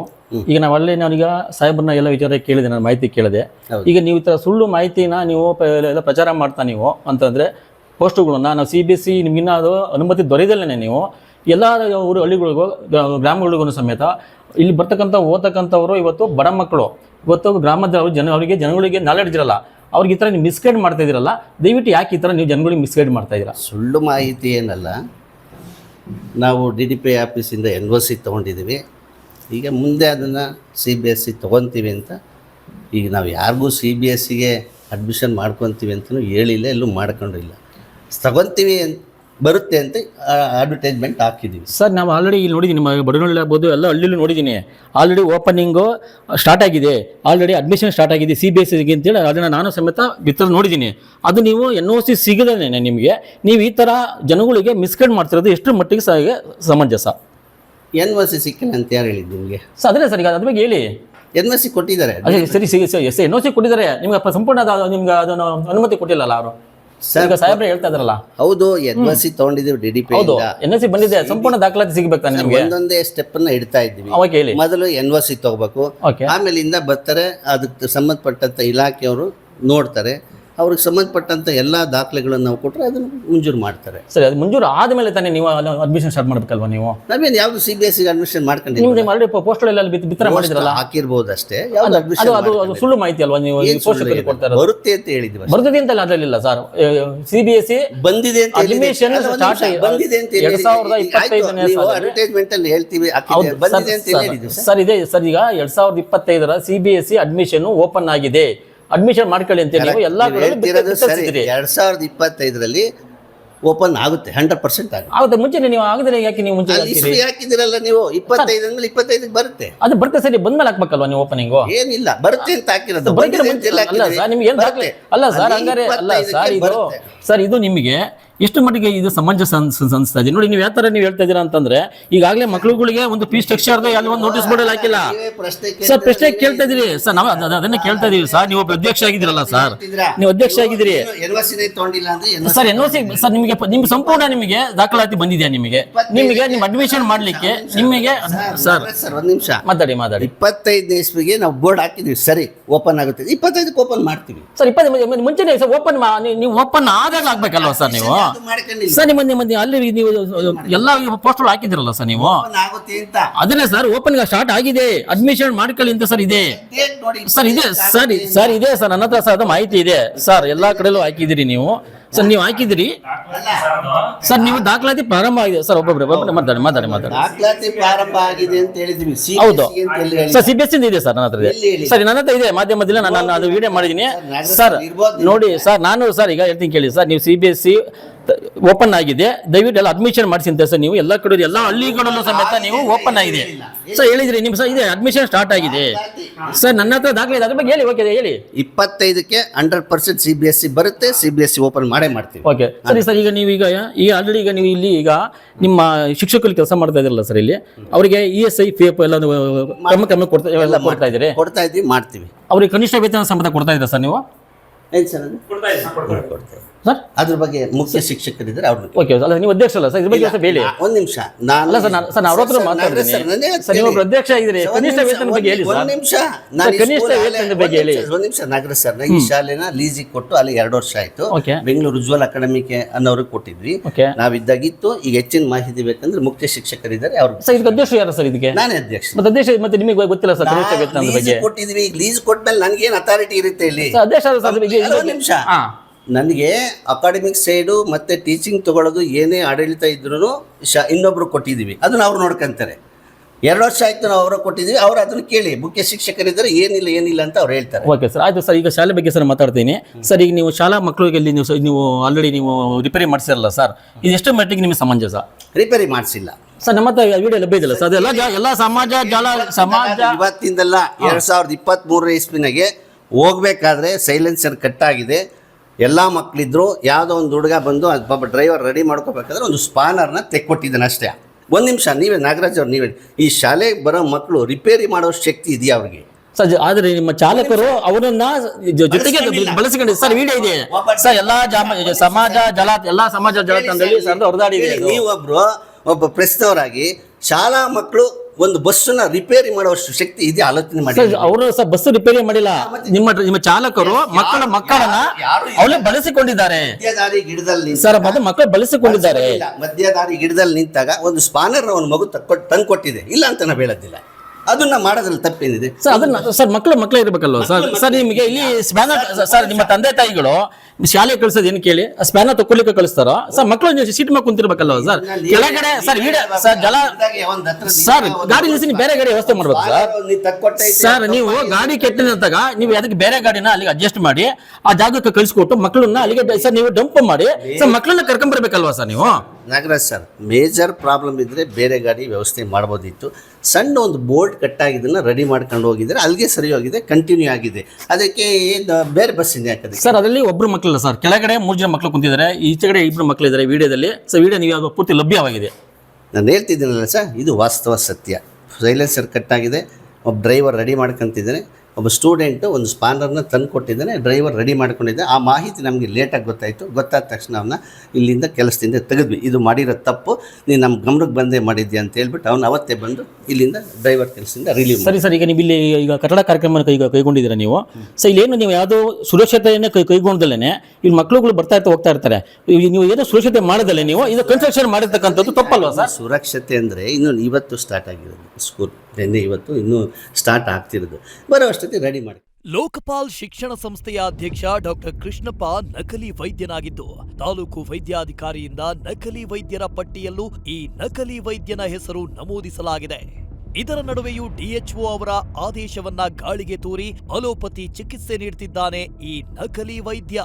ಈಗ ನಾವು ಅಲ್ಲೇ ನಾನೀಗ ಸಾಹೇಬ್ರನ್ನ ಎಲ್ಲ ವಿಚಾರ ಕೇಳಿದೆ ನಾನು ಮಾಹಿತಿ ಕೇಳಿದೆ. ಈಗ ನೀವು ಈ ಥರ ಸುಳ್ಳು ಮಾಹಿತಿನ ನೀವು ಪ- ಎಲ್ಲ ಪ್ರಚಾರ ಮಾಡ್ತಾ ನೀವು ಅಂತಂದರೆ ಪೋಸ್ಟುಗಳನ್ನ ನಾವು ಸಿ ಬಿ ಎಸ್ ಸಿ ನಿಮಗಿನ್ನಾದರೂ ಅದು ಅನುಮತಿ ದೊರೆಯದಲ್ಲೇ ನೀವು. ಎಲ್ಲ ಊರು ಹಳ್ಳಿಗಳಿಗೂ ಗ್ರಾ- ಗ್ರಾಮಗಳಿಗೂ ಸಮೇತ ಇಲ್ಲಿ ಬರ್ತಕ್ಕಂಥ ಓದ್ತಕ್ಕಂಥವರು ಇವತ್ತು ಬಡ ಮಕ್ಕಳು. ಇವತ್ತು ಗ್ರಾಮದ ಜನ ಅವರಿಗೆ ಜನಗಳಿಗೆ ನಾಲೆಡ್ಜ್ ಇರಲ್ಲ. ಅವ್ರಿಗೆ ಈ ಥರ ನೀವು ಮಿಸ್ಗೈಡ್ ಮಾಡ್ತಾ ಇದ್ದೀರಲ್ಲ, ದಯವಿಟ್ಟು ಯಾಕೆ ಈ ಥರ ನೀವು ಜನಗಳಿಗೆ ಮಿಸ್ಗೈಡ್ ಮಾಡ್ತಾ ಇದ್ದೀರಾ? ಸುಳ್ಳು ಮಾಹಿತಿ ಏನಲ್ಲ, ನಾವು ಡಿ ಡಿ ಪಿ ಆಫೀಸಿಂದ ಎನ್ ಒ ಸಿ ತೊಗೊಂಡಿದ್ದೀವಿ. ಈಗ ಮುಂದೆ ಅದನ್ನು ಸಿ ಬಿ ಎಸ್ ಸಿ ತೊಗೊತೀವಿ ಅಂತ, ಈಗ ನಾವು ಯಾರಿಗೂ ಸಿ ಬಿ ಎಸ್ ಸಿಗೆ ಅಡ್ಮಿಷನ್ ಮಾಡ್ಕೊತೀವಿ ಅಂತಲೂ ಹೇಳಿಲ್ಲ, ಎಲ್ಲೂ ಮಾಡ್ಕೊಂಡಿಲ್ಲ. ತಗೊತೀವಿ ಅಂತ ಬರುತ್ತೆ ಅಂತ ಅಡ್ವರ್ಟೈಸ್ಮೆಂಟ್ ಹಾಕಿದ್ದೀವಿ ಸರ್ ನಾವು ಆಲ್ರೆಡಿ ಇಲ್ಲಿ ನೋಡಿದ್ದೀನಿ ನಿಮ್ಮ ಬಡವಳ್ಳಿ ಆಗ್ಬೋದು ಎಲ್ಲ ಹಳ್ಳಿಲೂ ನೋಡಿದ್ದೀನಿ ಆಲ್ರೆಡಿ ಓಪನಿಂಗು ಸ್ಟಾರ್ಟ್ ಆಗಿದೆ. ಆಲ್ರೆಡಿ ಅಡ್ಮಿಷನ್ ಸ್ಟಾರ್ಟ್ ಆಗಿದೆ ಸಿ ಬಿ ಎಸ್ ಸಿಗೆ ಅಂತೇಳಿ ಅದನ್ನು ನಾನು ಸಮೇತ ಬಿತ್ತರ್ ನೋಡಿದ್ದೀನಿ ಅದು ನೀವು ಎನ್ ಒ ಸಿ ಸಿಗದೇನೆ ನಿಮಗೆ. ನೀವು ಈ ಥರ ಜನಗಳಿಗೆ ಮಿಸ್ಗೈಡ್ ಮಾಡ್ತಿರೋದು ಎಷ್ಟು ಮಟ್ಟಿಗೆ ಸಹ ಸಮಂಜಸ. ಎನ್ ಒ ಸಿ ಸಿಕ್ಕಿಲ್ಲ ಅಂತ ಯಾರು ಹೇಳಿದ್ದು ನಿಮಗೆ? ಸರ್ ಅದೇ ಸರ್ ಈಗ ಅದ್ರ ಬಗ್ಗೆ ಹೇಳಿ. ಎನ್ ಒ ಸಿ ಕೊಟ್ಟಿದ್ದಾರೆ. ಅದೇ ಸರಿ ಸರಿ ಎಸ್ ಎನ್ ಒ ಸಿ ಕೊಟ್ಟಿದ್ದಾರೆ. ನಿಮ್ಗೆ ಸಂಪೂರ್ಣ ನಿಮ್ಗೆ ಅದನ್ನು ಅನುಮತಿ ಕೊಟ್ಟಿಲ್ಲಲ್ಲ ಅವರು ಈಗ ಸಾಹೇಬ್ರೆ ಹೇಳ್ತಾ ಇದ್ರಲ್ಲ. ಹೌದು ಎನ್ ಒ ಸಿ ತೊಗೊಂಡಿದ್ದೀವಿ ಡಿ ಡಿ ಪಿ ಹೌದು ಎನ್ ಎಸ್ ಸಿ ಬಂದಿದೆ ಸಂಪೂರ್ಣ ದಾಖಲಾತಿ ಸಿಗ್ಬೇಕು ನಿಮಗೆ? ಒಂದೊಂದೇ ಸ್ಟೆಪ್ಪನ್ನು ಇಡ್ತಾ ಇದ್ದೀವಿ. ಮೊದಲು ಎನ್ ಸಿ ತಗೋಬೇಕು. ಆಮೇಲಿಂದ ಬರ್ತಾರೆ ಅದಕ್ಕೆ ಸಂಬಂಧಪಟ್ಟಂತ ಇಲಾಖೆಯವರು ನೋಡ್ತಾರೆ. ಅವ್ರಿಗೆ ಸಂಬಂಧಪಟ್ಟಂಥ ಎಲ್ಲ ದಾಖಲೆಗಳನ್ನು ನಾವು ಕೊಟ್ಟರೆ ಅದನ್ನು ಮಂಜೂರು ಮಾಡ್ತಾರೆ. ಸರಿ ಅದು ಮಂಜೂರು ಆದಮೇಲೆ ತಾನೇ ನೀವು ಅಡ್ಮಿಷನ್ ಸ್ಟಾರ್ಟ್ ಮಾಡಬೇಕಲ್ವಾ ನೀವು? ನಾವೇನು ಯಾವುದು ಸಿ ಬಿ ಎಸ್ ಸಿಗೆ ಅಡ್ಮಿಷನ್ ಮಾಡ್ಕೊಂಡಿದ್ದೀವಿ ನೀವು ಆಲ್ರೆಡಿ ಪೋಸ್ಟಲ್ಲಿ ಬಿತ್- ಬಿತ್ತರ ಮಾಡಿದ್ರಲ್ಲ? ಹಾಕಿರ್ಬೋದು ಅಷ್ಟೇ ಯಾವ್ದು ಅಡ್ಮಿಷನ್ ಅದು ಅದು ಸುಳ್ಳು ಮಾಹಿತಿ ಅಲ್ವಾ ನೀವು ಪೋಸ್ಟಲ್ಲಿ ಇದೆ? ಕೊಡ್ತಾ ಇರೋದು? ಬರುತ್ತೆ ಅಂತ ಹೇಳಿದ್ವಿ. ಬರ್ತದೆ ಅಂತಲ್ಲ ಅದರಲ್ಲಿಲ್ಲ sir C B S C ಬಂದಿದೆ ಅಂತ ಅಡ್ಮಿಷನ್ ಸ್ಟಾರ್ಟ್ ಅಲ್ಲ, ಬಂದಿದೆ ಅಂತ ಎರಡ್ ಸಾವಿರದ ಇಪ್ಪತ್ತೈದನೇ ಅಡ್ವರ್ಟೈಸ್ಮೆಂಟ್ ಅಲ್ಲಿ ಹೇಳ್ತೀವಿ ಬಂದಿದೆ ಅಂತ ಹೇಳಿದ್ವಿ ಸರ್. ಇದೆ ಸರ್ ಈಗ ಎರಡ್ ಸಾವಿರದ ಇಪ್ಪತ್ತೈದರ C B S C admission open ಆಗಿದೆ. ಅಡ್ಮಿಷನ್ ಮಾಡ್ಕೊಳ್ಳಿ ಅಂತ ನೀವು ಎಲ್ಲ ಎರಡ್ ಸಾವಿರದ ಇಪ್ಪತ್ತೈದರಲ್ಲಿ ಓಪನ್ ಆಗುತ್ತೆ ಹಂಡ್ರೆಡ್ ಪರ್ಸೆಂಟ್ ಆಗುತ್ತೆ. ಹೌದು ಮುಂಚೆ ನೀವು ಆಗದೆ ಯಾಕೆ ನೀವು ಮುಂಚೆ ಇಸ್ವಿ ಹಾಕಿದಿರಲ್ಲ ನೀವು? ಇಪ್ಪತ್ತೈದು ಅಂದ್ರೆ ಇಪ್ಪತ್ತೈದಕ್ಕೆ ಬರುತ್ತೆ. ಅದು ಬರ್ತದೆ ಸರಿ. ಬಂದ್ಮೇಲೆ ಹಾಕ್ಬೇಕಲ್ವಾ ನೀವು ಓಪನಿಂಗ್ ಏನಿಲ್ಲ. ಬರುತ್ತೆ ಅಂತ ಹಾಕಿರೋದು. ಅಲ್ಲ ಸರ್ ನಿಮ್ಗೆ ಏನು ಅಲ್ಲ ಸರ್ ಹಂಗಾರೆ ಅಲ್ಲ ಸರ್ ಇದು ಸರ್ ಇದು ನಿಮಗೆ ಎಷ್ಟು ಮಟ್ಟಿಗೆ ಇದು ಸಮಂಜಸ ಅನ್ಸ್ತಾ ಇದೆ? ನೋಡಿ ನೀವು ಯಾವ ತರ ನೀವು ಹೇಳ್ತಾ ಇದ್ದೀರಾ ಅಂತಂದ್ರೆ ಈಗಾಗಲೇ ಮಕ್ಕಳುಗಳಿಗೆ ಒಂದು ಫೀಸ್ ಸ್ಟ್ರಕ್ಚರ್ ಅಲ್ಲಿ ಒಂದು ನೋಟಿಸ್ ಬೋರ್ಡ್ ಹಾಕಿಲ್ಲ. ಸರ್ ಪ್ರಶ್ನೆ ಕೇಳ್ತಾ ಇದೀರಿ ಸರ್ ನಾವು ಅದ್- ಅದನ್ನ ಕೇಳ್ತಾ ಇದೀವಿ ಸರ್ ನೀವು ಒಬ್ಬ ಅಧ್ಯಕ್ಷ ಆಗಿದ್ದೀರಲ್ಲ ಸರ್. ನೀವು ಅಧ್ಯಕ್ಷ ಆಗಿದ್ದೀರಿ. ಸರ್ ಎನ್ ಸಿ ಸರ್ ನಿಮಗೆ ಪ- ನಿಮ್ಗೆ ಸಂಪೂರ್ಣ ನಿಮಗೆ ದಾಖಲಾತಿ ಬಂದಿದೆಯಾ ನಿಮಗೆ? ನಿಮಗೆ ನಿಮ್ ಅಡ್ಮಿಷನ್ ಮಾಡ್ಲಿಕ್ಕೆ ನಿಮಗೆ ಸರ್. ಸರ್ ಒಂದ್ ನಿಮಿಷ ಮಾತಾಡಿ ಮಾತಾಡಿ. ಇಪ್ಪತ್ತೈದು ಇಸ್ವಿಗೆ ನಾವು ಬೋರ್ಡ್ ಹಾಕಿದೀವಿ ಸರಿ ಓಪನ್ ಆಗುತ್ತೆ. ಇಪ್ಪತ್ತೈದಕ್ಕೆ ಓಪನ್ ಮಾಡ್ತೀವಿ. ಸರ್ ಇಪ್ಪತ್ತೈದು ಮುಂಚೆನೆ ಸರ್ ಓಪನ್ ನೀವು ಓಪನ್ ಆದಾಗ ಆಗ್ಬೇಕಲ್ವಾ ಸರ್ ನೀವು? ಮಾಡ್ಕೊಂಡಿಲ್ಲ. ಸರ್ ನಿಮ್ಮ ನಿಮ್ಮ ಅಲ್ಲಿ ನೀವು ಎಲ್ಲ ಪೋಸ್ಟರ್ ಹಾಕಿದಿರಲ್ಲ ಸರ್ ನೀವು? ಆಗುತ್ತೆ ಅಂತ. ಅದನ್ನೇ ಸರ್ ಓಪನ್ ಸ್ಟಾರ್ಟ್ ಆಗಿದೆ. ಅಡ್ಮಿಷನ್ ಮಾಡ್ಕೊಳ್ಳಿ ಅಂತ ಸರ್ ಇದೆ. ಸರ್ ಇದೆ. ಸರ್ ಸರ್ ಇದೆ ಸರ್. ನನ್ನ ಹತ್ರ ಸರ್ ಅದು ಮಾಹಿತಿ ಇದೆ. ಸರ್ ಎಲ್ಲಾ ಕಡೆಲೂ ಹಾಕಿದಿರಿ ನೀವು. ಸರ್ ನೀವು ಹಾಕಿದಿರಿ ಸರ್ ನೀವು ದಾಖಲಾತಿ ಪ್ರಾರಂಭ ಆಗಿದೆ. ಸರ್ ಒಬ್ಬೊಬ್ರೆ ಒಬ್ಬೊಬ್ರೆ ಮಾತಾಡಿ ಮಾತಾಡಿ ಮಾತಾಡಿ. ದಾಖಲಾತಿ ಪ್ರಾರಂಭ ಆಗಿದೆ ಅಂತ ಹೇಳಿದ್ವಿ. ಹೌದು. ಸರ್ ಸಿ ಬಿ ಎಸ್ ಇದೆ ಸರ್ ನನ್ನ ಹತ್ರ ಇದೆ. ಸರ್ ನನ್ನ ಹತ್ರ ಇದೆ. ಮಾಧ್ಯಮದಲ್ಲಿ ನಾನು ಅದು ವಿಡಿಯೋ ಮಾಡಿದ್ದೀನಿ. ಸರ್ ನೋಡಿ ಸರ್ ನಾನು ಸರ್ ಈಗ ಹೇಳ್ತೀನಿ ಕೇಳಿ. ಸರ್ ನೀವು C B S C open ಆಗಿದೆ. ದಯವಿಟ್ಟು ಎಲ್ಲ ಅಡ್ಮಿಷನ್ ಮಾಡಿಸಿ ಅಂತ ಸರ್ ನೀವು. ಎಲ್ಲ ಕಡೆ ಎಲ್ಲ ಹಳ್ಳಿಗಳಲ್ಲೂ ಸಮೇತ ನೀವು ಓಪನ್ ಆಗಿದೆ. ಸರ್ ಹೇಳಿದ್ರಿ ನಿಮ್ಮ ಸರ್ ಇದೆ. ಅಡ್ಮಿಷನ್ ಸ್ಟಾರ್ಟ್ ಆಗಿದೆ. ಸರ್ ನನ್ನ ಹತ್ರ ದಾಖಲೆ ಇದೆ. ಅದ್ರ ಬಗ್ಗೆ ಹೇಳಿ ಓಕೆ ಹೇಳಿ. ಇಪ್ಪತ್ತೈದಕ್ಕೆ hundred percent C B S C ಬರುತ್ತೆ. C B S C open ಮಾಡೇ ಮಾಡ್ತೀವಿ. ಓಕೆ ಸರಿ ಸರ್ ಈಗ ನೀವು ಈಗ ಈಗ ಆಲ್ರೆಡಿ ಈಗ ನೀವು ಇಲ್ಲಿ ಈಗ ನಿಮ್ಮ ಶಿಕ್ಷಕರು ಕೆಲಸ ಮಾಡ್ತಾ ಇದ್ರಲ್ಲ ಸರ್ ಇಲ್ಲಿ. ಅವರಿಗೆ E S I P F ಎಲ್ಲ ಕ್ರಮ ಕ್ರಮ ಕೊಡ್ತಾ ಎಲ್ಲ ಕೊಡ್ತಾ ಇದ್ದೀರಿ? ಕೊಡ್ತಾ ಇದ್ದೀವಿ ಮಾಡ್ತೀವಿ. ಅವ್ರಿಗೆ ಕನಿಷ್ಠ ವೇತನ ಸಂಬಂಧ ಕೊಡ್ತಾ ಇದ್ದೀರಾ ಸರ್ ನೀವು? ಏನು ಸರ್ ಅದು? ಕೊಡ್ತೇವೆ ಸರ್ ಅದ್ರ ಬಗ್ಗೆ ಮುಖ್ಯ ಶಿಕ್ಷಕರಿದ್ದಾರೆ ಅವ್ರನ್ನ ಓಕೆ ಅಲ್ಲ ನೀವು ಅಧ್ಯಕ್ಷ ಅಲ್ಲ ಸರ್ ಇದ್ರ ಬಗ್ಗೆ ಒಂದ್ ನಿಮಿಷ. ನಾನು ಅಲ್ಲ ಸರ್ ನಾನು ಸರ್ ಅವ್ರ ಹತ್ರ ಮಾತಾಡ್ತೀನಿ. ಸರ್ ನೀವು ಅಧ್ಯಕ್ಷ ಇದ್ರಿ ಕನಿಷ್ಠ ವೇತನ ಬಗ್ಗೆ ಹೇಳಿ ಒಂದ್ ನಿಮಿಷ. ನಾನು ಕನಿಷ್ಠ ವೇತನದ ಬಗ್ಗೆ ಹೇಳಿ. ಒಂದು ನಿಮಿಷ ನಾಗರ ಸರ್ ಈ ಶಾಲೆನ ಲೀಸಿಗೆ ಕೊಟ್ಟು ಅಲ್ಲಿ ಎರಡು ವರ್ಷ ಆಯ್ತು. ಬೆಂಗಳೂರು ಉಜ್ವಲ್ ಅಕಾಡೆಮಿಗೆ ಅನ್ನೋರಿಗೆ ಕೊಟ್ಟಿದ್ವಿ. ನಾವಿದ್ದಾಗಿತ್ತು. ಈಗ ಹೆಚ್ಚಿನ ಮಾಹಿತಿ ಬೇಕಂದ್ರೆ ಮುಖ್ಯ ಶಿಕ್ಷಕರಿದ್ದಾರೆ ಅವರು ಸರ್ ಇದಕ್ಕೆ ಅಧ್ಯಕ್ಷ ಯಾರು ಸರ್ ಇದಕ್ಕೆ? ನಾನೇ ಅಧ್ಯಕ್ಷ. ಮತ್ತೆ ಅಧ್ಯಕ್ಷ ಮತ್ತೆ ನಿಮಗೆ ಗೊತ್ತಿಲ್ಲ ಸರ್ ಕನಿಷ್ಠ ವೇತನದ ಬಗ್ಗೆ. ಕೊಟ್ಟಿದ್ವಿ. ಈಗ ಲೀಸ್ ನನಗೆ ಏನು ಅಥಾರಿಟಿ ಇರುತ್ತೆ ಇಲ್ಲಿ? ಅಧ್ಯಕ್ಷ ಸರ್ ನಿಮಿಷ ಹಾ. ನನಗೆ ಅಕಾಡೆಮಿಕ್ ಸೈಡು ಮತ್ತು ಟೀಚಿಂಗ್ ತಗೊಳ್ಳೋದು ಏನೇ ಆಡಳಿತ ಇದ್ರೂ ಶ ಇನ್ನೊಬ್ರು ಕೊಟ್ಟಿದ್ದೀವಿ. ಅದನ್ನು ಅವ್ರು ನೋಡ್ಕೊಂತಾರೆ. ಎರಡು ವರ್ಷ ಆಯ್ತು ನಾವು ಅವ್ರಿಗೆ ಕೊಟ್ಟಿದ್ದೀವಿ ಅವ್ರು ಅದನ್ನು ಕೇಳಿ ಮುಖ್ಯ ಶಿಕ್ಷಕರಿದ್ದಾರೆ ಏನಿಲ್ಲ ಏನಿಲ್ಲ ಅಂತ ಅವ್ರು ಹೇಳ್ತಾರೆ. ಓಕೆ ಸರ್ ಆಯಿತು ಸರ್ ಈಗ ಶಾಲೆ ಬಗ್ಗೆ ಸರ್ ಮಾತಾಡ್ತೀನಿ. ಸರ್ ಈಗ ನೀವು ಶಾಲಾ ಮಕ್ಕಳಿಗೆ ಇಲ್ಲಿ ನೀವು ನೀವು ಆಲ್ರೆಡಿ ನೀವು ರಿಪೇರಿ ಮಾಡಿಸಿರಲ್ಲ ಸರ್ ಇದು ಎಷ್ಟು ಮಟ್ಟಿಗೆ ನಿಮಗೆ ಸಮಂಜಸ? ರಿಪೇರಿ ಮಾಡಿಸಿಲ್ಲ. ಸರ್ ನಮ್ಮ ಹತ್ರ ವಿಡಿಯೋ ಲಭ್ಯ ಇದೆಯಲ್ಲ ಸರ್ ಅದೆಲ್ಲ ಎಲ್ಲ ಸಮಾಜ ಜಾಲ ಸಮಾಜ. ಇವತ್ತಿಂದಲ್ಲ ಎರಡು ಸಾವಿರದ ಇಪ್ಪತ್ತ್ ಮೂರನೇ ಇಸ್ವಿನಾಗೆ ಹೋಗ್ಬೇಕಾದ್ರೆ ಸೈಲೆನ್ಸರ್ ಕಟ್ಟಾಗಿದೆ ಎಲ್ಲ ಮಕ್ಕಳಿದ್ರು ಯಾವುದೋ ಒಂದು ಹುಡುಗ ಬಂದು ಅದು ಪಾಪ ಡ್ರೈವರ್ ರೆಡಿ ಮಾಡ್ಕೋಬೇಕಾದ್ರೆ ಒಂದು ಸ್ಪಾನರ್ನ ತೆಕ್ಕೊಟ್ಟಿದ್ದಾನೆ ಅಷ್ಟೇ. ಒಂದು ನಿಮಿಷ ನೀವೇ ನಾಗರಾಜ್ ಅವ್ರು ನೀವೇ. ಈ ಶಾಲೆಗೆ ಬರೋ ಮಕ್ಕಳು ರಿಪೇರಿ ಮಾಡೋ ಶಕ್ತಿ ಇದೆಯಾ ಅವ್ರಿಗೆ? ಸರ್ ಆದ್ರೆ ನಿಮ್ಮ ಚಾಲಕರು ಅವರನ್ನ ಜೊತೆಗೆ ಬಳಸಿಕೊಂಡು ಸರ್ ವಿಡಿಯೋ ಇದೆ. ಸರ್ ಎಲ್ಲಾ ಸಮಾಜ ಜಲ ಎಲ್ಲಾ ಸಮಾಜ ಜಲ ಸರ್ ಹೊರದಾಡಿದೆ. ನೀವೊಬ್ರು ಒಬ್ಬ ಪ್ರೆಸ್ನವರಾಗಿ ಶಾಲಾ ಮಕ್ಕಳು ಒಂದು ಬಸ್ಸನ್ನ ರಿಪೇರಿ ಮಾಡುವಷ್ಟು ಶಕ್ತಿ ಇದೆ ಆಲೋಚನೆ ಮಾಡಿ. ಸರ್ ಅವರು ಸರ್ ಬಸ್ ರಿಪೇರಿ ಮಾಡಿಲ್ಲ. ನಿಮ್ಮ ನಿಮ್ಮ ಚಾಲಕರು ಮಕ್ಕಳ ಮಕ್ಕಳನ್ನ ಅವಳೇ ಬಳಸಿಕೊಂಡಿದ್ದಾರೆ. ಮಧ್ಯದಾರಿ ಗಿಡದಲ್ಲಿ ಸರ್ ಮತ್ತೆ ಮಕ್ಕಳು ಬಳಸಿಕೊಂಡಿದ್ದಾರೆ. ಇಲ್ಲ, ಮಧ್ಯದಾರಿ ಗಿಡದಲ್ಲಿ ನಿಂತಾಗ ಒಂದು ಸ್ಪಾನರ್ ಅವನು ಮಗು ತಂದ್ಕೊಟ್ಟಿದೆ. ತಂದು ಕೊಟ್ಟಿದೆ ಇಲ್ಲ ಅಂತ ನಾವು ಹೇಳೋದಿಲ್ಲ. ಅದನ್ನ ಮಾಡೋದ್ರಲ್ಲಿ ತಪ್ಪೇನಿದೆ? ಸರ್ ಅದನ್ನ ಸರ್ ಮಕ್ಕಳು ಮಕ್ಕಳು ಇರ್ಬೇಕಲ್ವ? ಸರ್ ಸರ್ ನಿಮಗೆ ಇಲ್ಲಿ ಸ್ಪ್ಯಾನರ್ ಸರ್ ನಿಮ್ಮ ತಂದೆ ತಾಯಿಗಳು ಶಾಲೆ ಕಳಿಸೋದು ಏನು ಕೇಳಿ? ಸ್ಪ್ಯಾನರ್ ತಗೊಳ್ಳಿಕ್ಕೆ ಕಳಿಸ್ತಾರೋ? ಸರ್ ಮಕ್ಕಳು ಸೀಟ್ ಮೇಲೆ ಕುಂತಿರ್ಬೇಕಲ್ವ ಸರ್? ಕೆಳಗಡೆ ಸರ್ ಈಡ ಸರ್ ಜಲ ಸರ್ ಗಾಡಿ ನಿಲ್ಲಿಸಿ ಬೇರೆ ಗಾಡಿ ವ್ಯವಸ್ಥೆ ಮಾಡ್ಬೇಕು ಸರ್. ಸರ್ ನೀವು ಗಾಡಿ ಕೆಟ್ಟಿದಾಗ ನೀವು ಅದಕ್ಕೆ ಬೇರೆ ಗಾಡಿನ ಅಲ್ಲಿಗೆ ಅಡ್ಜಸ್ಟ್ ಮಾಡಿ ಆ ಜಾಗಕ್ಕೆ ಕಳಿಸ್ಕೊಟ್ಟು ಮಕ್ಕಳನ್ನ ಅಲ್ಲಿಗೆ ಸರ್ ನೀವು ಡಂಪ್ ಮಾಡಿ ಸರ್ ಮಕ್ಕಳನ್ನ ಕರ್ಕೊಂಡ್ ಬರ್ಬೇಕಲ್ವಾ ಸರ್ ನೀವು? ನಾಗರಾಜ್ ಸರ್ ಮೇಜರ್ ಪ್ರಾಬ್ಲಮ್ ಇದ್ದರೆ ಬೇರೆ ಗಾಡಿ ವ್ಯವಸ್ಥೆ ಮಾಡ್ಬೋದಿತ್ತು. ಸಣ್ಣ ಒಂದು ಬೋರ್ಡ್ ಕಟ್ಟಾಗಿದ್ದನ್ನು ರೆಡಿ ಮಾಡ್ಕೊಂಡು ಹೋಗಿದ್ರೆ ಅಲ್ಲಿಗೆ ಸರಿ ಹೋಗಿದೆ ಕಂಟಿನ್ಯೂ ಆಗಿದೆ. ಅದಕ್ಕೆ ಬೇರೆ ಬೇರೆ ಬಸ್ಸಿಂದ ಹಾಕಿದೆ. ಸರ್ ಅದರಲ್ಲಿ ಒಬ್ಬರು ಮಕ್ಕಳಿಲ್ಲ ಸರ್. ಕೆಳಗಡೆ ಮೂರು ಜನ ಮಕ್ಕಳು ಕುಂತಿದ್ದಾರೆ. ಈಚೆಗಡೆ ಇಬ್ಬರು ಮಕ್ಕಳಿದ್ದಾರೆ ವಿಡಿಯೋದಲ್ಲಿ. ಸರ್ ವಿಡಿಯೋ ನೀವು ಯಾವುದೋ ಪೂರ್ತಿ ಲಭ್ಯವಾಗಿದೆ. ನಾನು ಹೇಳ್ತಿದ್ದೀನಲ್ಲ ಸರ್ ಇದು ವಾಸ್ತವ ಸತ್ಯ. ಸೈಲೆನ್ಸರ್ ಕಟ್ಟಾಗಿದೆ ಒಬ್ಬ ಡ್ರೈವರ್ ರೆಡಿ ಮಾಡ್ಕೊಂತಿದ್ದಾನೆ. ಒಬ್ಬ ಸ್ಟೂಡೆಂಟ್ ಒಂದು ಸ್ಪಾನರ್ನ ತಂದು ಕೊಟ್ಟಿದ್ದಾನೆ ಡ್ರೈವರ್ ರೆಡಿ ಮಾಡ್ಕೊಂಡಿದ್ದೆ. ಆ ಮಾಹಿತಿ ನಮಗೆ ಲೇಟಾಗಿ ಗೊತ್ತಾಯಿತು. ಗೊತ್ತಾದ ತಕ್ಷಣ ಅವನ್ನ ಇಲ್ಲಿಂದ ಕೆಲಸದಿಂದ ತೆಗೆದ್ವಿ. ಇದು ಮಾಡಿರೋ ತಪ್ಪು. ನೀನು ನಮ್ಮ ಗಮನಕ್ಕೆ ಬಂದೇ ಮಾಡಿದ್ಯಾ ಅಂತ ಹೇಳ್ಬಿಟ್ಟು ಅವನು ಅವತ್ತೇ ಬಂದು ಇಲ್ಲಿಂದ ಡ್ರೈವರ್ ಕೆಲಸದಿಂದ ರಿಲೀವ್ ಸರಿ ಸರ್ ಈಗ ನೀವು ಇಲ್ಲಿ ಈಗ ಕಟ್ಟಡ ಕಾರ್ಯಕ್ರಮ ಕೈ ಕೈಗೊಂಡಿದ್ದೀರಾ ನೀವು? ಸೊ ಇಲ್ಲೇನು ನೀವು ಯಾವುದೋ ಸುರಕ್ಷತೆಯನ್ನು ಕೈ ಕೈಗೊಂಡಲ್ಲೇ ಇಲ್ಲಿ ಮಕ್ಕಳುಗಳು ಬರ್ತಾ ಇರ್ತಾ ಹೋಗ್ತಾ ಇರ್ತಾರೆ. ನೀವು ಏನೋ ಸುರಕ್ಷತೆ ಮಾಡಿದಲ್ಲ ನೀವು? ಇದು ಕನ್ಸ್ಟ್ರಕ್ಷನ್ ಮಾಡಿರ್ತಕ್ಕಂಥದ್ದು ತಪ್ಪಲ್ವಾ ಸರ್? ಸುರಕ್ಷತೆ ಅಂದರೆ ಇನ್ನು ಇವತ್ತು ಸ್ಟಾರ್ಟ್ ಆಗಿರೋದು ಸ್ಕೂಲ್ ನಿನ್ನೆ ಇವತ್ತು ಇನ್ನೂ ಸ್ಟಾರ್ಟ್ ಆಗ್ತಿರೋದು. ಬರೋ ಅಷ್ಟೊತ್ತಿಗೆ ರೆಡಿ ಮಾಡಿ. ಲೋಕಪಾಲ್ ಶಿಕ್ಷಣ ಸಂಸ್ಥೆಯ ಅಧ್ಯಕ್ಷ ಡಾಕ್ಟರ್ ಕೃಷ್ಣಪ್ಪ ನಕಲಿ ವೈದ್ಯನಾಗಿದ್ದು, ತಾಲೂಕು ವೈದ್ಯಾಧಿಕಾರಿಯಿಂದ ನಕಲಿ ವೈದ್ಯರ ಪಟ್ಟಿಯಲ್ಲೂ ಈ ನಕಲಿ ವೈದ್ಯನ ಹೆಸರು ನಮೂದಿಸಲಾಗಿದೆ. ಇದರ ನಡುವೆಯೂ ಡಿಎಚ್ಒ ಅವರ ಆದೇಶವನ್ನ ಗಾಳಿಗೆ ತೂರಿ ಅಲೋಪತಿ ಚಿಕಿತ್ಸೆ ನೀಡುತ್ತಿದ್ದಾನೆ ಈ ನಕಲಿ ವೈದ್ಯ.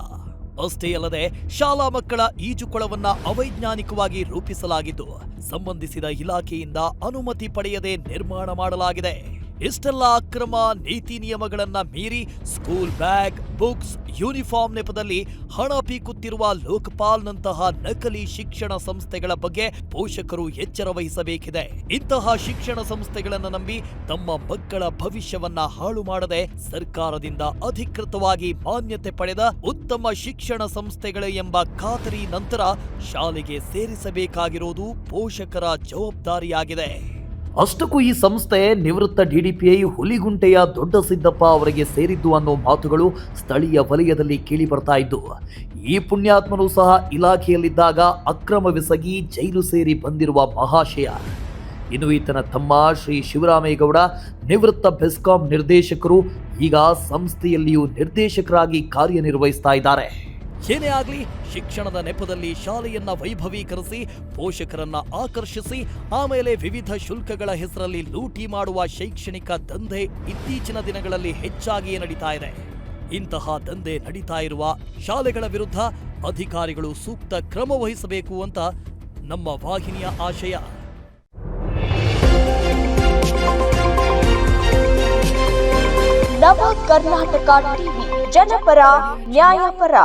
ಅಷ್ಟೇ ಅಲ್ಲದೆ, ಶಾಲಾ ಮಕ್ಕಳ ಈಜುಕೊಳವನ್ನ ಅವೈಜ್ಞಾನಿಕವಾಗಿ ರೂಪಿಸಲಾಗಿದ್ದು, ಸಂಬಂಧಿಸಿದ ಇಲಾಖೆಯಿಂದ ಅನುಮತಿ ಪಡೆಯದೆ ನಿರ್ಮಾಣ ಮಾಡಲಾಗಿದೆ. ಇಷ್ಟೆಲ್ಲ ಅಕ್ರಮ ನೀತಿ ನಿಯಮಗಳನ್ನ ಮೀರಿ ಸ್ಕೂಲ್ ಬ್ಯಾಗ್, ಬುಕ್ಸ್, ಯೂನಿಫಾರ್ಮ್ ನೆಪದಲ್ಲಿ ಹಣ ಪೀಕುತ್ತಿರುವ ಲೋಕಪಾಲ್ನಂತಹ ನಕಲಿ ಶಿಕ್ಷಣ ಸಂಸ್ಥೆಗಳ ಬಗ್ಗೆ ಪೋಷಕರು ಎಚ್ಚರ ವಹಿಸಬೇಕಿದೆ. ಇಂತಹ ಶಿಕ್ಷಣ ಸಂಸ್ಥೆಗಳನ್ನು ನಂಬಿ ತಮ್ಮ ಮಕ್ಕಳ ಭವಿಷ್ಯವನ್ನ ಹಾಳು ಮಾಡದೆ ಸರ್ಕಾರದಿಂದ ಅಧಿಕೃತವಾಗಿ ಮಾನ್ಯತೆ ಪಡೆದ ಉತ್ತಮ ಶಿಕ್ಷಣ ಸಂಸ್ಥೆಗಳು ಎಂಬ ಖಾತರಿ ನಂತರ ಶಾಲೆಗೆ ಸೇರಿಸಬೇಕಾಗಿರುವುದು ಪೋಷಕರ ಜವಾಬ್ದಾರಿಯಾಗಿದೆ. ಅಷ್ಟಕ್ಕೂ ಈ ಸಂಸ್ಥೆ ನಿವೃತ್ತ ಡಿಡಿಪಿಐ ಹುಲಿಗುಂಟೆಯ ದೊಡ್ಡ ಸಿದ್ದಪ್ಪ ಅವರಿಗೆ ಸೇರಿದ್ದು ಅನ್ನೋ ಮಾತುಗಳು ಸ್ಥಳೀಯ ವಲಯದಲ್ಲಿ ಕೇಳಿ ಬರ್ತಾ ಇದ್ದು, ಈ ಪುಣ್ಯಾತ್ಮನು ಸಹ ಇಲಾಖೆಯಲ್ಲಿದ್ದಾಗ ಅಕ್ರಮವೆಸಗಿ ಜೈಲು ಸೇರಿ ಬಂದಿರುವ ಮಹಾಶಯ. ಇನ್ನು ಈತನ ತಮ್ಮ ಶ್ರೀ ಶಿವರಾಮೇಗೌಡ, ನಿವೃತ್ತ ಬೆಸ್ಕಾಂ ನಿರ್ದೇಶಕರು ಈಗ ಸಂಸ್ಥೆಯಲ್ಲಿಯೂ ನಿರ್ದೇಶಕರಾಗಿ ಕಾರ್ಯನಿರ್ವಹಿಸ್ತಾ ಇದ್ದಾರೆ. ಏನೇ ಆಗಲಿ, ಶಿಕ್ಷಣದ ನೆಪದಲ್ಲಿ ಶಾಲೆಯನ್ನ ವೈಭವೀಕರಿಸಿ, ಪೋಷಕರನ್ನ ಆಕರ್ಷಿಸಿ, ಆಮೇಲೆ ವಿವಿಧ ಶುಲ್ಕಗಳ ಹೆಸರಲ್ಲಿ ಲೂಟಿ ಮಾಡುವ ಶೈಕ್ಷಣಿಕ ದಂಧೆ ಇತ್ತೀಚಿನ ದಿನಗಳಲ್ಲಿ ಹೆಚ್ಚಾಗಿಯೇ ನಡೀತಾ ಇದೆ. ಇಂತಹ ದಂಧೆ ನಡೀತಾ ಇರುವ ಶಾಲೆಗಳ ವಿರುದ್ಧ ಅಧಿಕಾರಿಗಳು ಸೂಕ್ತ ಕ್ರಮ ವಹಿಸಬೇಕು ಅಂತ ನಮ್ಮ ವಾಹಿನಿಯ ಆಶಯ. ನವ ಕರ್ನಾಟಕ ಟಿವಿ, ಜನಪರ, ನ್ಯಾಯಪರ.